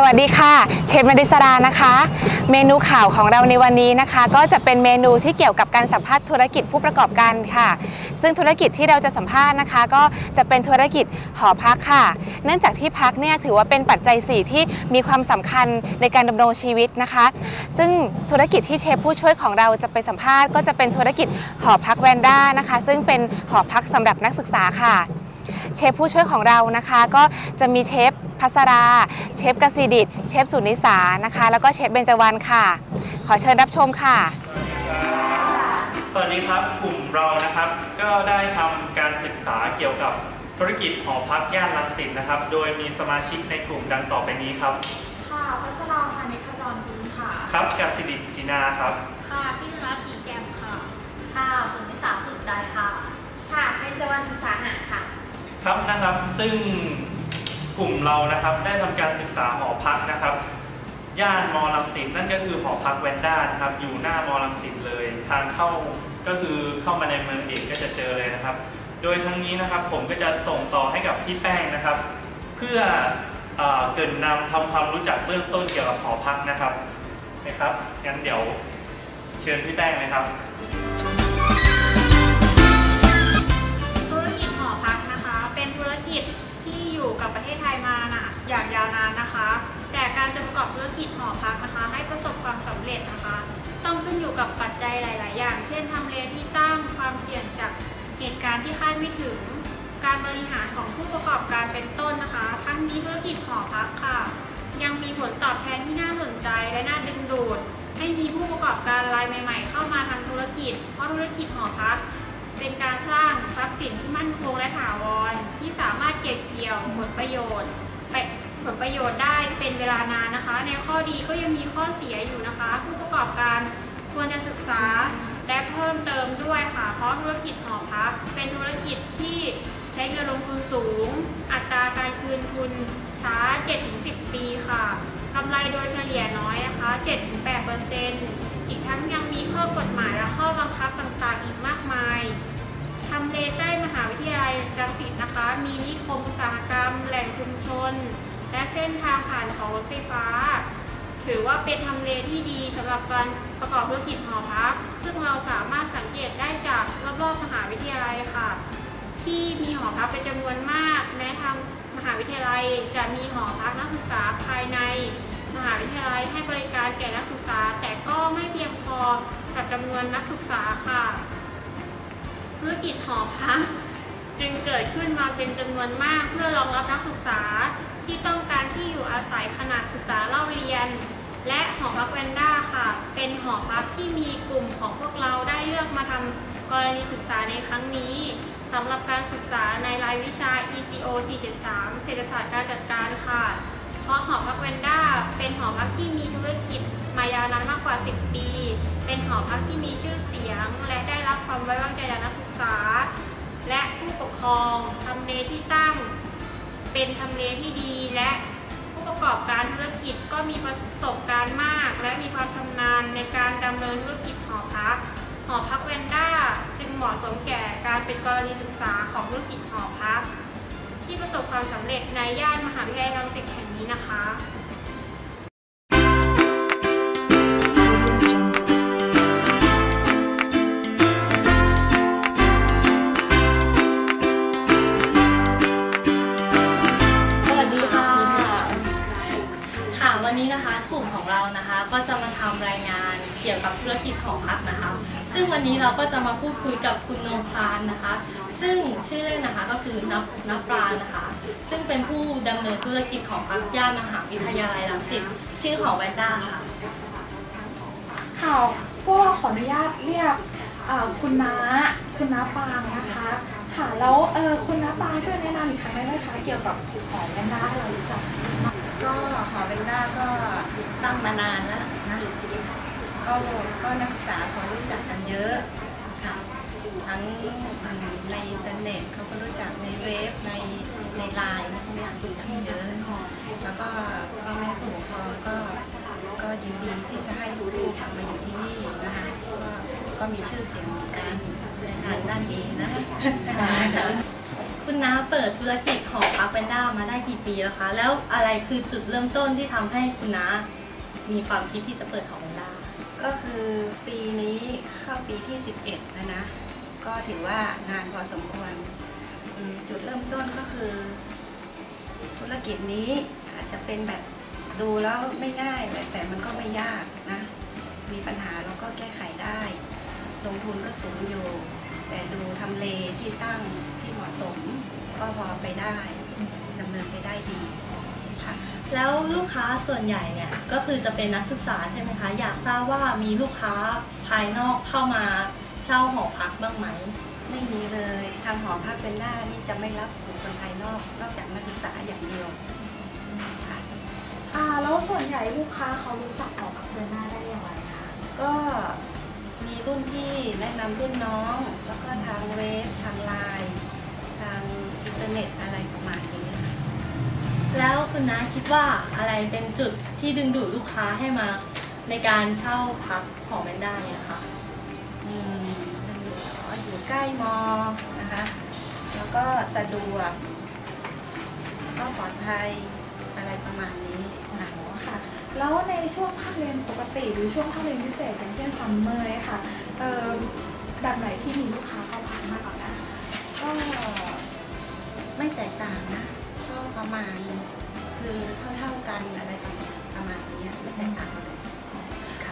สวัสดีค่ะ เชฟมดิสรานะคะ เมนูข่าวของเราในวันนี้นะคะ ก็จะเป็นเมนูที่เกี่ยวกับการสัมภาษณ์ธุรกิจผู้ประกอบการค่ะ ซึ่งธุรกิจที่เราจะสัมภาษณ์นะคะ ก็จะเป็นธุรกิจหอพักค่ะ เนื่องจากที่พักเนี่ยถือว่าเป็นปัจจัยสี่ที่มีความสำคัญในการดำรงชีวิตนะคะ ซึ่งธุรกิจที่เชฟผู้ช่วยของเราจะไปสัมภาษณ์ก็จะเป็นธุรกิจหอพักแวนด้านะคะ ซึ่งเป็นหอพักสำหรับนักศึกษาค่ะ เชฟผู้ช่วยของเรานะคะก็จะมีเชฟพัสรา เชฟกสิดิตเชฟสุนิสานะคะ แล้วก็เชฟเบญจวรรณค่ะ ขอเชิญรับชมค่ะ สวัสดีครับกลุ่มเรานะครับ ก็ได้ทำการศึกษาเกี่ยวกับธุรกิจหอพักย่านรังสิตนะครับ โดยมีสมาชิกในกลุ่มดังต่อไปนี้ครับ ค่ะพัสราพานิชขจรกุลค่ะ ครับกสิดิตจินาครับ ค่ะพี่นาทีแกมค่ะ ค่ะสุนิสาสุดใจค่ะ ค่ะเป็นจวันสาหะค่ะ ครับนะครับ ซึ่งกลุ่มเรานะครับได้ทำการศึกษาหอพักนะครับ ย่านมอลังสิตนั่นก็คือหอพักแวนด้านะครับ อยู่หน้ามอลังสิตเลย ทางเข้าก็คือเข้ามาในเมืองเอกก็จะเจอเลยนะครับ โดยทั้งนี้นะครับผมก็จะส่งต่อให้กับพี่แป้งนะครับ เพื่อเอเกินนำทำความรู้จักเบื้องต้นเกี่ยวกับหอพักนะครับนะครับงั้นเดี๋ยวเชิญพี่แป้งเลยครับ กับประเทศไทยมานะอย่างยาวนานนะคะ แต่การจะประกอบธุรกิจหอพักนะคะ ให้ประสบความสำเร็จนะคะ ต้องขึ้นอยู่กับปัจจัยหลาย ๆ อย่าง เช่นทำเลที่ตั้งความเสี่ยงจากเหตุการณ์ที่คาดไม่ถึง การบริหารของผู้ประกอบการเป็นต้นนะคะ ทั้งนี้ธุรกิจหอพักค่ะ ยังมีผลตอบแทนที่น่าสนใจและน่าดึงดูด ให้มีผู้ประกอบการรายใหม่ ๆ เข้ามาทำธุรกิจ เพราะธุรกิจหอพัก เป็นการสร้างทรัพย์สินที่มั่นคงและถาวร ที่สามารถเก็บเกี่ยวผลประโยชน์ผลประโยชน์ได้เป็นเวลานานนะคะ ในข้อดีก็ยังมีข้อเสียอยู่นะคะ ผู้ประกอบการควรจะศึกษาและเพิ่มเติมด้วยค่ะ เพราะธุรกิจหอพัก เป็นธุรกิจที่ใช้เงินลงทุนสูง อัตราการคืนทุนช้า 7-10 ปีค่ะกำไรโดยเฉลี่ยน้อยนะคะ 7-8% อีกทั้งยังมีข้อกฎหมายและข้อบังคับต่างๆ อีกมากมายทำเลใกล้มหาวิทยาลัยรังสิตนะคะ มีนิคมอุตสาหกรรม แหล่งชุมชน และเส้นทางผ่านของรถไฟฟ้า ถือว่าเป็นทำเลที่ดีสำหรับการประกอบธุรกิจหอพัก ซึ่งเราสามารถสังเกตได้จากรอบๆมหาวิทยาลัยค่ะ ที่มีหอพักเป็นจำนวนมาก แม้ทางมหาวิทยาลัยจะมีหอพักนักศึกษาภายใน มหาวิทยาลัยให้บริการแก่นักศึกษา แต่ก็ไม่เพียงพอกับจำนวนนักศึกษาค่ะ ธุรกิจหอพักจึงเกิดขึ้นมาเป็นจำนวนมากเพื่อรองรับนักศึกษาที่ต้องการที่อยู่อาศัยขณะศึกษาเล่าเรียน และหอพักแวนด้าค่ะ เป็นหอพักที่มีกลุ่มของพวกเราได้เลือกมาทำกรณีศึกษาในครั้งนี้สำหรับการศึกษาในรายวิชา ECO 473 เศรษฐศาสตร์การจัดการค่ะ เพราะหอพักแวนด้าเป็นหอพักที่มีธุรกิจมายาวนานมากกว่า 10 ปี เป็นหอพักที่มีชื่อเสียง และได้รับความไว้วางใจจากนักศึกษา และผู้ปกครองทำเลที่ตั้ง เป็นทำเลที่ดีและผู้ประกอบการธุรกิจก็มีประสบการณ์มาก และมีความชำนาญในการดำเนินธุรกิจหอพัก หอพักแวนด้าจึงเหมาะสมแก่การเป็นกรณีศึกษาของธุรกิจหอพัก ที่ประสบความสำเร็จในย่านมหาวิทยาลัยรังสิตแห่ง นะคะ ซึ่งวันนี้เราก็จะมาพูดคุยกับคุณโนพานนะคะ ซึ่งชื่อเล่นนะคะก็คือนับนับปรานะคะ ซึ่งเป็นผู้ดำเนินธุรกิจของพักย่านมหาวิทยาลัยรังสิตชื่อของแวนด้าค่ะค่ะพวกเราขออนุญาตเรียกเอ่อคุณน้าคุณน้าปางนะคะ ค่ะแล้วเออคุณน้าปางช่วยแนะนำอีกครั้งได้ไหมคะเกี่ยวกับหอแวนด้าให้เรารู้จักก็หอเบนด้าก็ตั้งมานานแล้วนะ ก็ก็นักศึกษาเขารู้จักกันเยอะค่ะทั้งในอินเทอร์เน็ตเขาก็รู้จักในเว็บในในไลน์พวกนี้รู้จักเยอะแล้วก็พ่อแม่ผู้ปกครองก็ก็ยินดีที่จะให้ลูกๆมาอยู่ที่นี่นะคะก็ก็มีชื่อเสียงกันในทางด้านนี้นะคะคุณน้าเปิดธุรกิจหอพักแวนด้ามาได้กี่ปีแล้วคะ แล้วอะไรคือจุดเริ่มต้นที่ทำให้คุณน้ามีความคิดที่จะเปิดหอ ก็คือปีนี้เข้าปีที่ 11 แล้วนะ ก็ถือว่านานพอสมควร จุดเริ่มต้นก็คือ ธุรกิจนี้อาจจะเป็นแบบดูแล้วไม่ง่ายแต่แต่มันก็ไม่ยากนะ มีปัญหาเราก็แก้ไขได้ ลงทุนก็สูงอยู่ แต่ดูทำเลที่ตั้งที่เหมาะสมก็พอไปได้ดำเนินไปได้ดี แล้วลูกค้าส่วนใหญ่เนี่ยก็คือจะเป็นนักศึกษาใช่ไหมคะ อยากทราบว่ามีลูกค้าภายนอกเข้ามาเช่าหอพักบ้างไหม ไม่มีเลยทางหอพักเป็นหน้านี่จะไม่รับบุคคลภายนอก นอกจากนักศึกษาอย่างเดียวค่ะอ่าแล้วส่วนใหญ่ลูกค้าเขารู้จักหอพักเดินหน้าได้อย่างไรคะก็มีรุ่นพี่แนะนำรุ่นน้อง แล้วก็ทางเว็บทางไลน์ทางอินเทอร์เน็ตอะไรประมาณนี้ค่ะ แล้วคุณน้าคิดว่าอะไรเป็นจุดที่ดึงดูดลูกค้าให้มาในการเช่าพักหอแวนด้าเนี่ยคะอืมมันอยู่อ๋ออยู่ใกล้มอนะคะ แล้วก็สะดวก แล้วก็ปลอดภัยอะไรประมาณนี้ค่ะอ๋อค่ะ แล้วในช่วงภาคเรียนปกติหรือช่วงภาคเรียนพิเศษอย่างเช่นซัมเมอร์เนี่ยค่ะเอ่อแบบไหนที่มีลูกค้าเข้าพักมากกว่ากันก็ไม่แตกต่างนะก็ ประมาณ คือเท่าๆกันอะไรประมาณนี้ไม่แตกต่างกันเลย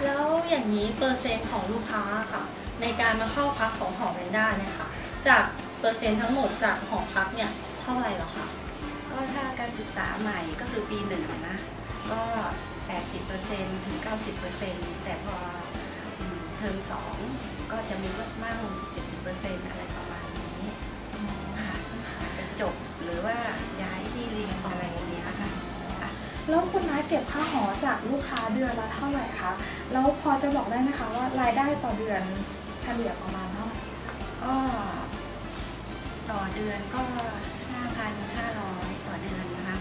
แล้วอย่างนี้เปอร์เซ็นต์ของลูกค้าค่ะ ในการมาเข้าพักของหอแวนด้าเนี่ยค่ะ จากเปอร์เซ็นต์ทั้งหมดจากหอพักเนี่ยเท่าไหร่เหรอคะก็ถ้าการศึกษาใหม่ก็คือปีหนึ่งอะนะก็ 80%ถึง 90%แต่พออืมเทอมสองก็จะมีลดมั่ง70%อะไรประมาณนี้ค่ะอาจจะจบหรือว่า แล้วคุณน้าเก็บค่าหอจากลูกค้าเดือนละเท่าไหร่คะแล้วพอจะบอกได้ไหมคะว่ารายได้ต่อเดือนเฉลี่ยประมาณเท่าไหร่ก็ต่อเดือนก็ 5,500 ต่อเดือนนะคะ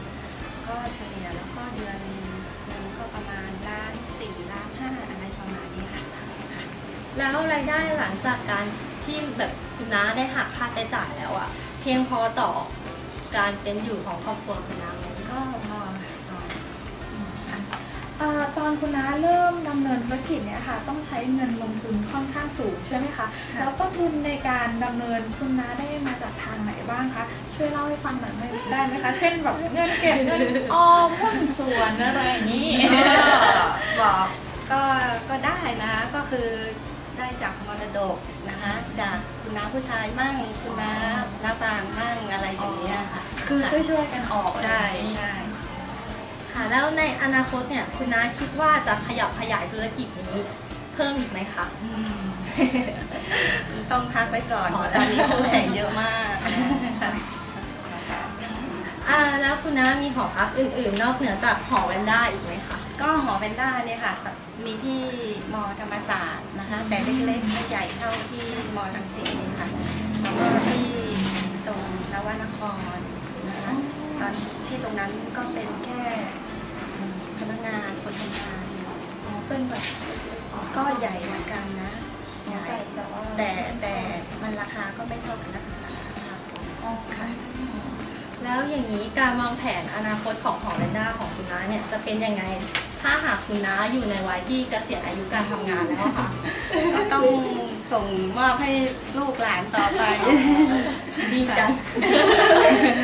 ก็เฉลี่ยแล้วก็เดือนหนึงก็ประมาณล้านสี่ล้านห้าอะไรประมาณนี้ค่ะ แล้วรายได้หลังจากการที่แบบคุณน้าได้หักค่าใช้จ่ายแล้วอะเพียงพอต่อการเป็นอยู่ของครอบครัวคุณน้า ตอนคุณน้าเริ่มดำเนินธุรกิจเนี่ยค่ะ ต้องใช้เงินลงทุนค่อนข้างสูงใช่ไหมคะแล้วต้นทุนในการดำเนินคุณน้าได้มาจากทางไหนบ้างคะช่วยเล่าให้ฟังหน่อยได้ไหมคะ เช่นแบบเงินเก็บเงินออมหุ้นส่วนอะไรอย่างนี้ก็บอกก็ก็ได้นะก็คือได้จากมรดกนะคะจากคุณน้าผู้ชายมั่งคุณน้าน้าต่างมั่งอะไรอย่างเงี้ยค่ะคือช่วยๆกันออกใช่ใช่ ค่ะ แล้วในอนาคตเนี่ยคุณน้าคิดว่าจะขยับขยายธุรกิจนี้เพิ่มอีกไหมคะอืมต้องพักไว้ก่อนเพราะตอนนี้คู่แข่งเยอะมากอ่าแล้วคุณน้ามีหอพักอื่นๆ นอกเหนือจากหอแวนด้าอีกไหมคะก็หอแวนด้าเนี่ยค่ะ มีที่มอธรรมศาสตร์นะคะ แต่เล็กๆไม่ใหญ่เท่าที่มอลังสิตนี่ค่ะแล้วก็ที่ตรงนวนครนะคะตอนที่ตรงนั้นก็เป็นแค่อืม พนักงานคนทำงานอ๋อเป็นแบบก็ใหญ่เหมือนกันนะใหญ่แต่ว่าแต่แต่มันราคาก็ไม่เท่ากับนักศึกษาค่ะอ๋อค่ะแล้วอย่างนี้การวางแผนอนาคตของหอแวนด้าของคุณน้าเนี่ยจะเป็นยังไง ถ้าหากคุณน้าอยู่ในวัยที่เกษียณอายุการทำงานแล้วอะค่ะก็ต้องส่งมอบให้ลูกหลานต่อไปดีจัง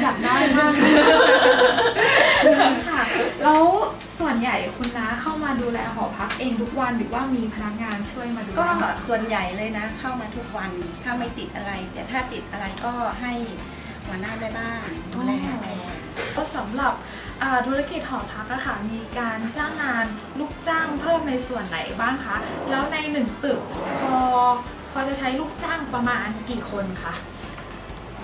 อยากได้มากค่ะแล้ว ส่วนใหญ่คุณน้าเข้ามาดูแลหอพักเองทุกวันหรือว่ามีพนักงานช่วยมาดูแลก็ส่วนใหญ่เลยนะเข้ามาทุกวันถ้าไม่ติดอะไร แต่ถ้าติดอะไรก็ให้หัวหน้าแม่บ้านดูแลแทน ก็สำหรับอ่าธุรกิจหอพักอะค่ะมีการจ้างงานลูกจ้างเพิ่มในส่วนไหนบ้างคะแล้วในหนึ่งตึกพอพอจะใช้ลูกจ้างประมาณกี่คนคะ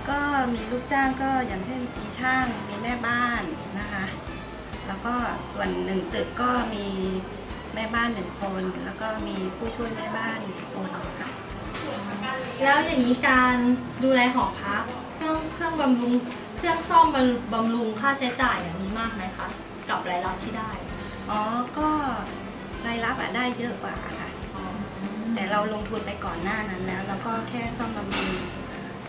ก็มีลูกจ้างก็อย่างเช่นมีช่างมีแม่บ้านนะคะ แล้วก็ส่วนหนึ่งตึกก็มีแม่บ้านหนึ่งคน แล้วก็มีผู้ช่วยแม่บ้านหนึ่งคนค่ะแล้วอย่างนี้การดูแลหอพักเครื่องเครื่องบำรุงเครื่องซ่อมบำบำรุงค่าใช้จ่ายเนี่ยมีมากไหมคะกับรายรับที่ได้ อ๋อ ก็รายรับอะได้เยอะกว่าค่ะ แต่เราลงทุนไปก่อนหน้านั้นแล้วแล้วก็แค่ซ่อมบำรุง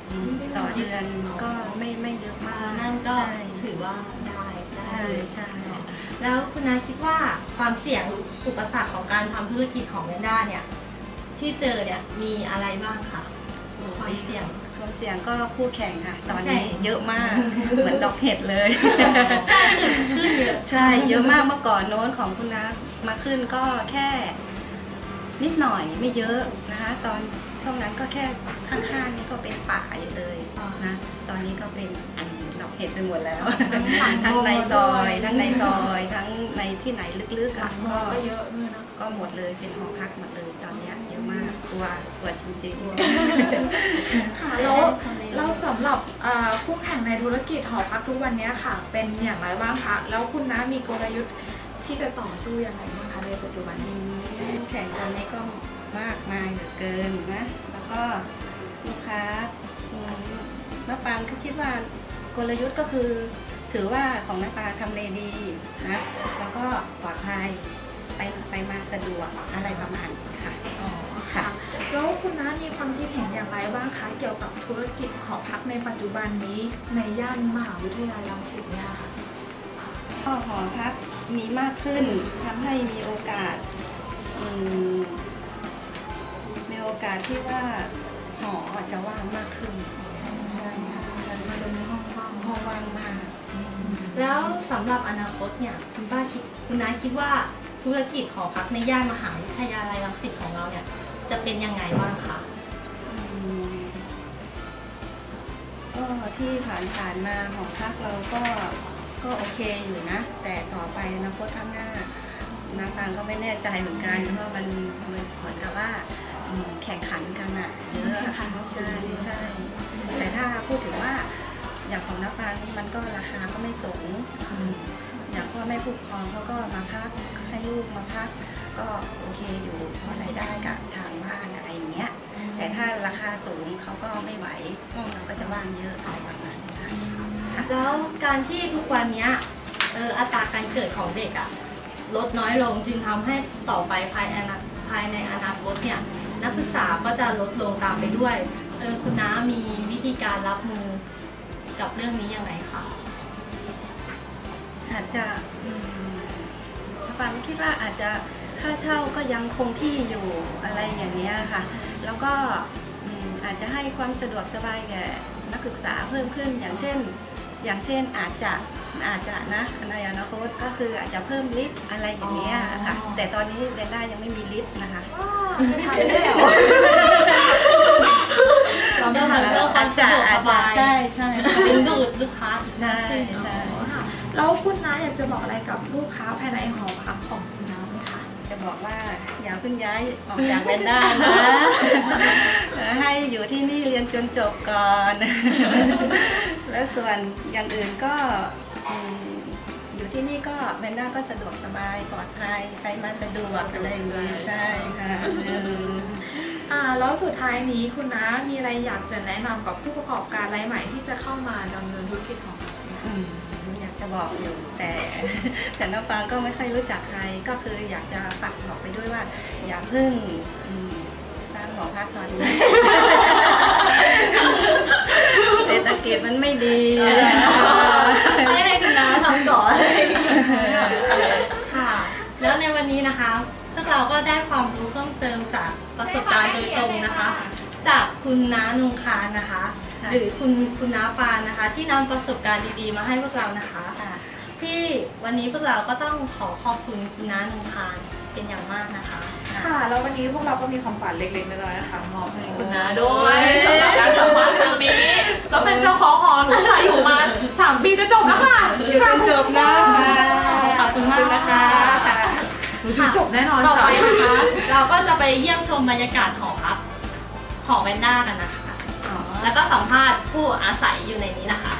อืมต่อเดือนก็ไม่ไม่เยอะมากนั่นก็ใช่ถือว่าได้ได้ ใช่ใช่แล้วคุณนาคิดว่าความเสี่ยงอุปสรรคของการทำธุรกิจของแวนด้าเนี่ยที่เจอเนี่ยมีอะไรบ้างคะความเสี่ยงส่วนเสียงก็คู่แข่งค่ะ ตอนคู่แข่นี้งเยอะมากเหมือนดอกเห็ดเลยขึ้นเยอะใช่เยอะมากเมื่อก่อนโน้นของคุณนัทมาขึ้นก็แค่นิดหน่อยไม่เยอะนะคะ ตอน ช่วงนั้นก็แค่ข้างๆนี่ก็เป็นป่าอยู่เลยนะตอนนี้ก็เป็นดอกเห็ดไปหมดแล้ว ทั้งในซอย ทั้งในซอย ทั้งในที่ไหนลึกๆอะก็ก็เยอะด้วยนะก็หมดเลยเป็นหอพักหมดเลยตอนเนี้ยเยอะมากกลัวกลัวจริงๆค่ะแล้วเราสำหรับเอ่อคู่แข่งในธุรกิจหอพักทุกวันนี้ค่ะ เป็นอย่างไรบ้างคะแล้วคุณน้ามีกลยุทธ์ที่จะต่อสู้ยังไงบ้างคะในปัจจุบันนี้คู่แข่งตอนนี้ก็ มากมายเหลือเกินนะ แล้วก็ลูกค้าอืมน้าปางก็คิดว่ากลยุทธ์ก็คือถือว่าของน้าปางทำเลดีนะ แล้วก็ปลอดภัยไปไปมาสะดวกอะไรประมาณนี้ค่ะอ๋อค่ะ แล้วคุณน้ามีความคิดเห็นอย่างไรบ้างคะเกี่ยวกับธุรกิจหอพักในปัจจุบันนี้ในย่านมหาวิทยาลัยรังสิตเนี่ยค่ะก็หอพักมีมากขึ้นทำให้มีโอกาสอืมมีโอ กาสที่ว่าหอจะว่างมากขึ้นใช่ค่ะใช่มันจะมีห้องว่างห้องว่างมาก แล้วสำหรับอนาคตเนี่ยคุณป้าคิดคุณน้าคิดว่าธุรกิจหอพักในย่านมหาวิทยาลัยรังสิตของเราเนี่ย จะเป็นยังไงบ้างคะอืมก็ที่ผ่านผ่านๆมาหอพักเราก็ก็โอเคอยู่นะ แต่ต่อไปอนาคตข้างหน้านาฟังก็ไม่แน่ใจเหมือนกันเพราะมันมันเหมือนกับว่าอืม แข่งขันกันอะเยอะค่ะใช่ใช่แต่ถ้าพูดถึงว่าอย่างของน้าฟังมันก็ราคาก็ไม่สูงอืมอย่างพ่อแม่ผู้ปกครองเขาก็มาพักให้ลูกมาพัก ก็โอเคอยู่เพราะรายได้กับทางบ้านอะไรอย่างเงี้ย แต่ถ้าราคาสูงเขาก็ไม่ไหวห้องเราก็จะว่างเยอะอะไรประมาณนี้ค่ะแล้วการที่ทุกวันเนี้ยเอออัตราการเกิดของเด็กอะลดน้อยลงจึงทำให้ต่อไปภายในอนาภายในอนาคตเนี่ย นักศึกษาก็จะลดลงตามไปด้วยเออคุณน้ามีวิธีการรับมือกับเรื่องนี้ยังไงคะอาจจะอืมปานคิดว่าอาจจะค่าเช่าก็ยังคงที่อยู่อะไรอย่างเงี้ยค่ะ แล้วก็อืมอาจจะให้ความสะดวกสบายแก่นักศึกษาเพิ่มขึ้น อย่างเช่น อย่างเช่นอาจจะอาจจะนะในอนาคตก็คืออาจจะเพิ่มลิฟต์อะไรอย่างเงี้ยค่ะ แต่ตอนนี้เบลล่ายังไม่มีลิฟต์นะคะ จะทำได้เหรอเราต้องทำเรื่องความสะดวกสบายใช่ใช่ดึงดูดลูกค้าอีกใช่มากขึ้นใช่ค่ะแล้วคุณน้าอยากจะบอกอะไรกับลูกค้าภายในหอพักของคุณน้าไหมคะจะบอกว่าอย่าเพิ่งย้ายออกจากเวนด้านะให้อยู่ที่นี่เรียนจนจบก่อน แล้วส่วนอย่างอื่นก็อืมอยู่ ที่นี่ก็เวนด้าก็สะดวกสบายปลอดภัยไปมาสะดวกอะไรอย่างเงี้ยใช่ค่ะเอออ่าแล้วสุดท้ายนี้คุณน้ามีอะไรอยากจะแนะนำกับผู้ประกอบการรายใหม่ที่จะเข้ามาดำเนินธุรกิจของเราไหมคะอืมอยากจะบอกอยู่แต่ แต่น้องฟางก็ไม่ค่อยรู้จักใครก็คืออยากจะฝากบอกไปด้วยว่า อย่าเพิ่งอืมสร้างหอพักตอนนี้ เศรษฐกิจมันไม่ดีให้ให้คุณน้า ทำก่อนค่ะ แล้วในวันนี้นะคะ พวกเราก็ได้ความรู้เพิ่มเติมจากประสบการณ์โดยตรงนะคะ จากคุณน้านุงคารนะคะค่ะหรือคุณคุณน้าปานนะคะ ที่นำประสบการณ์ดีๆ มาให้พวกเรานะคะค่ะที่วันนี้พวกเราก็ต้องขอขอบคุณคุณน้านุงคาร เป็นอย่างมากนะคะค่ะ แล้ววันนี้พวกเราก็มีของขวัญเล็กๆน้อยๆนะคะมอบให้คุณน้าโอ้ด้วยยสำหรับการสัมภาษณ์ครั้งนี้เราเป็นเจ้าของหอหนูใส่อยู่มาสามปีจะจบแล้วค่ะอยู่จนจบนะขอบคุณมากนะคะหนูถึงจบแน่นอนต่อไปค่ะนะคะเราก็จะไปเยี่ยมชมบรรยากาศหอพักหอแวนด้ากันนะคะ แล้วก็สัมภาษณ์ผู้อาศัยอยู่ในนี้นะคะ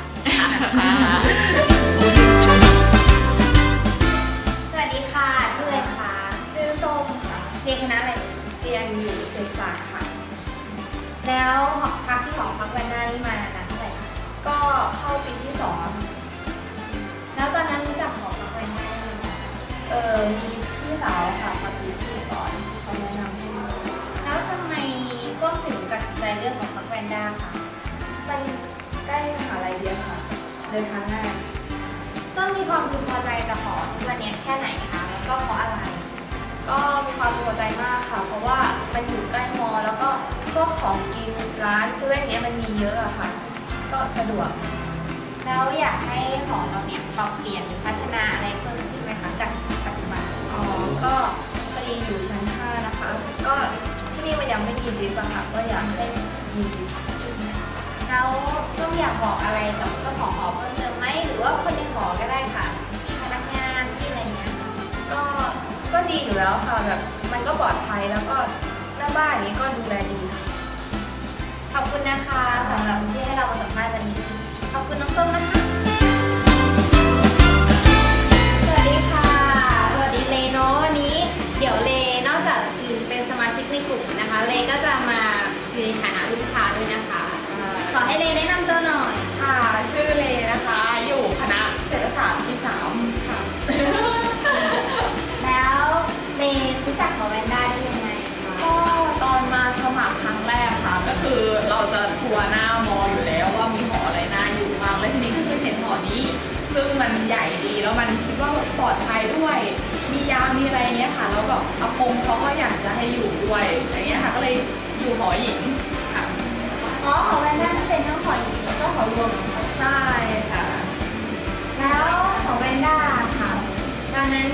รียนคณะอะไร เรียนอยู่เศรษฐศาสตร์ค่ะ แล้วหอพักที่หอพักวันหน้านี่มานานเท่าไหร่คะก็เข้าปีที่สองแล้วตอนนั้นรู้จักหอพักวันหน้าได้ยังไงเออมีพี่สาวค่ะมาดูที่สอนเขาแนะนำให้มาแล้วทำไมส้มถึงตัดสินใจเลือกหอพักแวนด้าคะอมันใกล้มหาลัยเดียวค่ะ เดินทางง่ายก็มีความพึงพอใจกับหอที่วันนี้แค่ไหนคะแล้วก็เพราะอะไร ก็มีความพอใจมากค่ะ เพราะว่ามันอยู่ใกล้มอ แล้วก็พวกของกินร้านเซเว่นเนี้ยมันมีเยอะอะค่ะ ก็สะดวก แล้วอยากให้หอเราเนี่ยปรับเปลี่ยนหรือพัฒนาอะไรเพิ่มขึ้นไหมคะจากปัจจุบันอ๋อก็พอดีอยู่ชั้น5นะคะ ก็ที่นี่มันยังไม่มีลิฟต์อะค่ะ ก็อยากให้มีลิฟต์ขึ้นมาแล้วต้องอยากบอกอะไรกับเจ้าของหอเพิ่มเติมไหมหรือว่าคนในหอก็ได้ค่ะ ก็ดีอยู่แล้วค่ะแบบมันก็ปลอดภัยแล้วก็แม่บ้านนี้ก็ดูแลดีค่ะขอบคุณนะคะสำหรับที่ให้เรามาสัมภาษณ์วันนี้ขอบคุณน้องส้มนะคะ สวัสดีค่ะ สวัสดีเลเนาะวันนี้เดี๋ยวเล นอกจากเป็นสมาชิกในกลุ่มนะคะ เลก็จะมาอยู่ในฐานะลูกค้าด้วยนะคะ ขอให้เลแนะนำตัวหน่อย ค่ะ ชื่อเลนะคะ อยู่คณะเศรษฐศาสตร์ปีสาม ทัวร์หน้ามออยู่แล้วว่ามีหออะไรน่าอยู่มางแล้วทีนี้ก็คือเห็นหอนี้ ซึ่งมันใหญ่ดีแล้วมันคิดว่าปลอดภัยด้วย มียามมีอะไรเนี้ยค่ะแล้วแบบอากงเขาก็อยากจะให้อยู่ด้วยอย่างเงี้ยค่ะก็เลยอยู่หอหญิงค่ะอ๋อหอแวนด้าที่เป็นทั้งหอหญิงแล้วก็หอรวมเหรอคะใช่ค่ะ แล้วหอแวนด้าค่ะตอนนั้น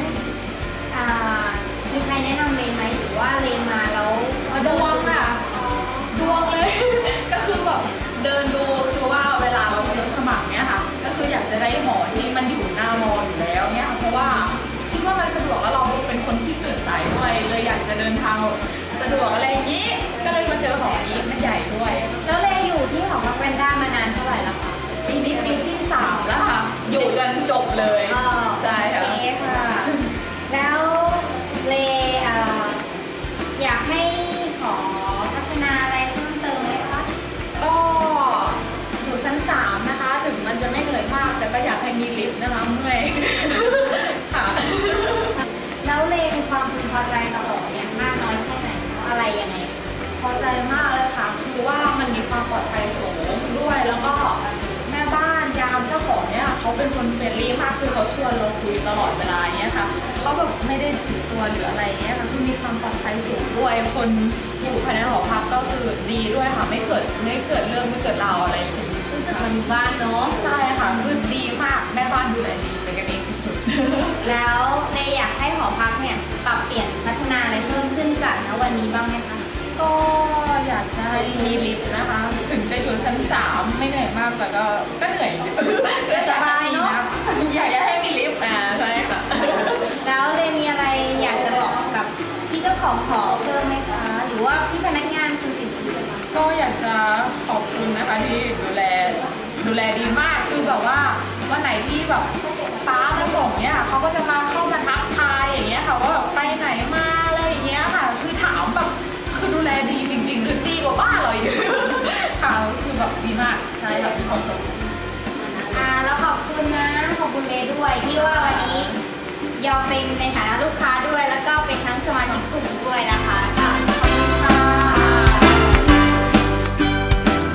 อ่ามีใครแนะนำเลไหมหรือว่าเลมาแล้วดวงค่ะ คนเฟรนลี่มากคือเขาชวนเราคุยตลอดเวลาเนี้ยค่ะเขาแบบไม่ได้ถือตัวหรืออะไรเงี้ยค่ะคือมีความปลอดภัยสูงด้วยคนอยู่ภายในหอพักก็คือดีด้วยค่ะไม่เกิดไม่เกิดเรื่องไม่เกิดราวอะไรอย่างเงี้ยรู้สึกเหมือนอยู่บ้านเนาะใช่ค่ะคือดีมากแม่บ้านดูแลดีเป็นกันเองสุดๆแล้วเลอยากให้หอพักเนี่ยปรับเปลี่ยนพัฒนาอะไรเพิ่มขึ้นจากณวันนี้บ้างไหมคะก็อยากจะให้มีลิฟต์นะคะ ถึงจะอยู่ชั้นสามไม่เหนื่อยมากแต่ก็ก็เหนื่อยอยู่ก็จะให้มีนะ อยากจะให้มีลิฟต์อ่าใช่ค่ะ แล้วเลมีอะไรอยากจะบอกกับพี่เจ้าของหอเพิ่มไหมคะ หรือว่าพี่พนักงานคนอื่นๆก็อยากจะขอบคุณนะคะที่ดูแลดูแลดีมากคือแบบว่าวันไหนที่แบบป้ามาส่งเนี่ยเขาก็จะมาเข้ามาทักทายอย่างเงี้ยค่ะว่าแบบไปไหนมาอะไรอย่างเงี้ยค่ะ คือถามแบบคือดูแลดีจริงๆคือดีกว่าบ้านเราอีกค่ะคือแบบดีมากใช่ค่ะขอบคุณอ่า อบคุณเลด้วย ที่ว่าวันนี้ยอมเป็นในฐานะลูกค้าด้วย แล้วก็เป็นทั้งสมาชิกกลุ่มด้วยนะคะก็ขอบคุณค่ะ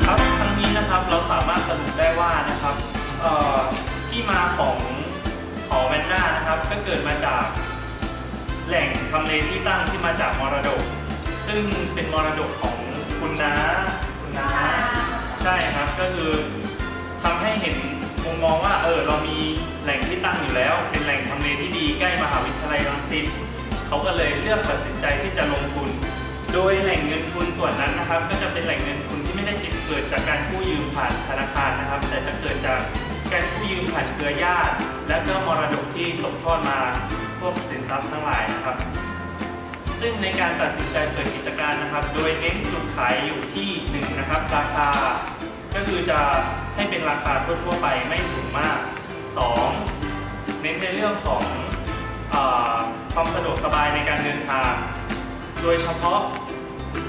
ครับทั้งนี้นะครับเราสามารถสรุปได้ว่านะครับเอ่อที่มาของหอแวนด้านะครับ ก็เกิดมาจากแหล่งทำเลที่ตั้งที่มาจากมรดก ซึ่งเป็นมรดกของคุณน้าคุณน้าใช่ครับก็คือทำให้เห็น มุมองว่าเออเรามีแหล่งที่ตั้งอยู่แล้ว เป็นแหล่งทำเลที่ดีใกล้มหาวิทยาลัยรังสิตเขาก็เลยเลือกตัดสินใจที่จะลงทุน โดยแหล่งเงินทุนส่วนนั้นนะครับ ก็จะเป็นแหล่งเงินทุนที่ไม่ได้จิตเกิดจากการกู้ยืมผ่านธนาคารนะครับ แต่จะเกิดจากการกู้ยืมผ่านเครือญาติ และก็มรดกที่ตกทอดมาพวกสินทรัพย์ทั้งหลายนะครับ ซึ่งในการตัดสินใจเปิดกิจการนะครับ โดยเน้นจุดขายอยู่ที่หนึ่งนะครับราคา ก็คือจะให้เป็นราคาทั่วไปไม่สูงมาก 2. เน้นในเรื่องของอความสะดวกสบายในการเดินทาง โดยเฉพาะ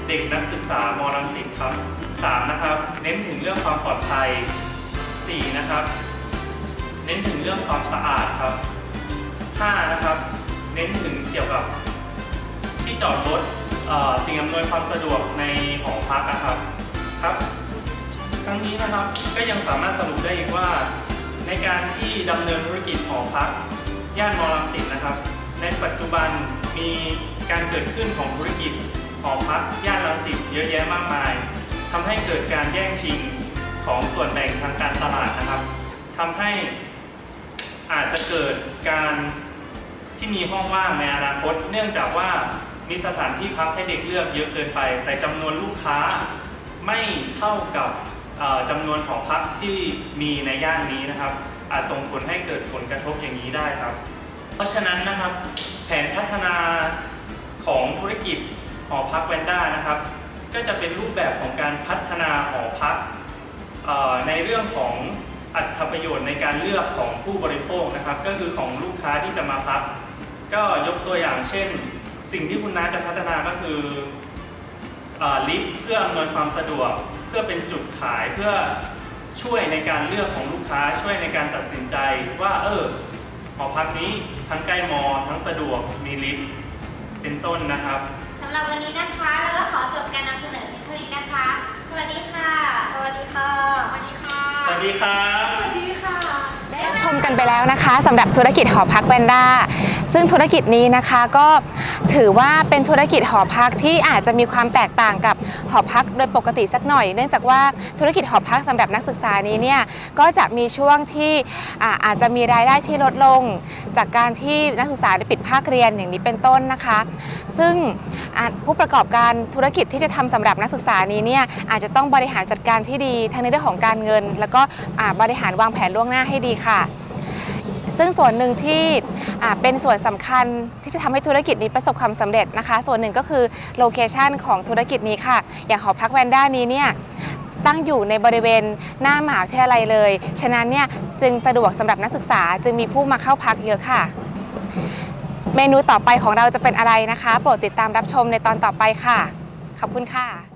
เด็กนักศึกษามรังสิตครับ 3. นะครับ เน้นถึงเรื่องความปลอดภัย 4. นะครับ เน้นถึงเรื่องความสะอาดครับ 5. นะครับ เน้นถึงเกี่ยวกับที่จอดรถเอ่อสิ่งอำนวยความสะดวกในหอพักนะครับครับ ทั้งนี้นะครับก็ยังสามารถสรุปได้อีกว่า ในการที่ดำเนินธุรกิจหอพัก ย่านมอลังสิตนะครับ ในปัจจุบันมีการเกิดขึ้นของธุรกิจหอพักย่านรังสิตเยอะแยะมากมายทำให้เกิดการแย่งชิงของส่วนแบ่งทางการตลาดนะครับทำให้อาจจะเกิดการที่มีห้องว่างในอนาคต เนื่องจากว่ามีสถานที่พักให้เด็กเลือกเยอะเกินไป แต่จำนวนลูกค้าไม่เท่ากับ จำนวนหองพักที่มีในย่านนี้นะครับ อาจส่งผลให้เกิดผลกระทบอย่างนี้ได้ครับ เพราะฉะนั้นนะครับแผนพัฒนาของธุรกิจหอพักแวนด้านะครับ ก็จะเป็นรูปแบบของการพัฒนาหอพักในเรื่องของอัตประโยชน์ในการเลือกของผู้บริโภคนะครับ ก็คือของลูกค้าที่จะมาพัก ก็ยกตัวอย่างเช่น สิ่งที่คุณน้าจะพัฒนาก็คืออลิฟต์เพื่ออำนวยความสะดวก เพื่อเป็นจุดขายเพื่อช่วยในการเลือกของลูกค้าช่วยในการตัดสินใจว่าเออหอพักนี้ทั้งใกล้มอ ทั้งสะดวกมีลิฟต์เป็นต้นนะครับสำหรับวันนี้นะคะแล้วก็ขอจบการนำเสนอเพียงเท่านี้นะคะ สวัสดีค่ะ สวัสดีค่ะ สวัสดีค่ะ สวัสดีครับ สวัสดีค่ะชมกันไปแล้วนะคะสำหรับธุรกิจหอพักแวนด้า ซึ่งธุรกิจนี้นะคะก็ถือว่าเป็นธุรกิจหอพักที่อาจจะมีความแตกต่างกับหอพักโดยปกติสักหน่อย เนื่องจากว่าธุรกิจหอพักสำหรับนักศึกษานี้เนี่ยก็จะมีช่วงที่อาจจะมีรายได้ที่ลดลง จากการที่นักศึกษาได้ปิดภาคเรียนอย่างนี้เป็นต้นนะคะ ซึ่งผู้ประกอบการธุรกิจที่จะทำสำหรับนักศึกษานี้เนี่ยอาจจะต้องบริหารจัดการที่ดีทั้งในเรื่องของการเงิน แล้วก็บริหารวางแผนล่วงหน้าให้ดีค่ะ ซึ่งส่วนหนึ่งที่เป็นส่วนสำคัญที่จะทำให้ธุรกิจนี้ประสบความสำเร็จนะคะ ส่วนหนึ่งก็คือโลเคชันของธุรกิจนี้ค่ะ อย่างหอพักแวนด้านี้เนี่ยตั้งอยู่ในบริเวณหน้ามหาวิทยาลัยเลย ฉะนั้นเนี่ยจึงสะดวกสำหรับนักศึกษา จึงมีผู้มาเข้าพักเยอะค่ะ เมนูต่อไปของเราจะเป็นอะไรนะคะ โปรดติดตามรับชมในตอนต่อไปค่ะ ขอบคุณค่ะ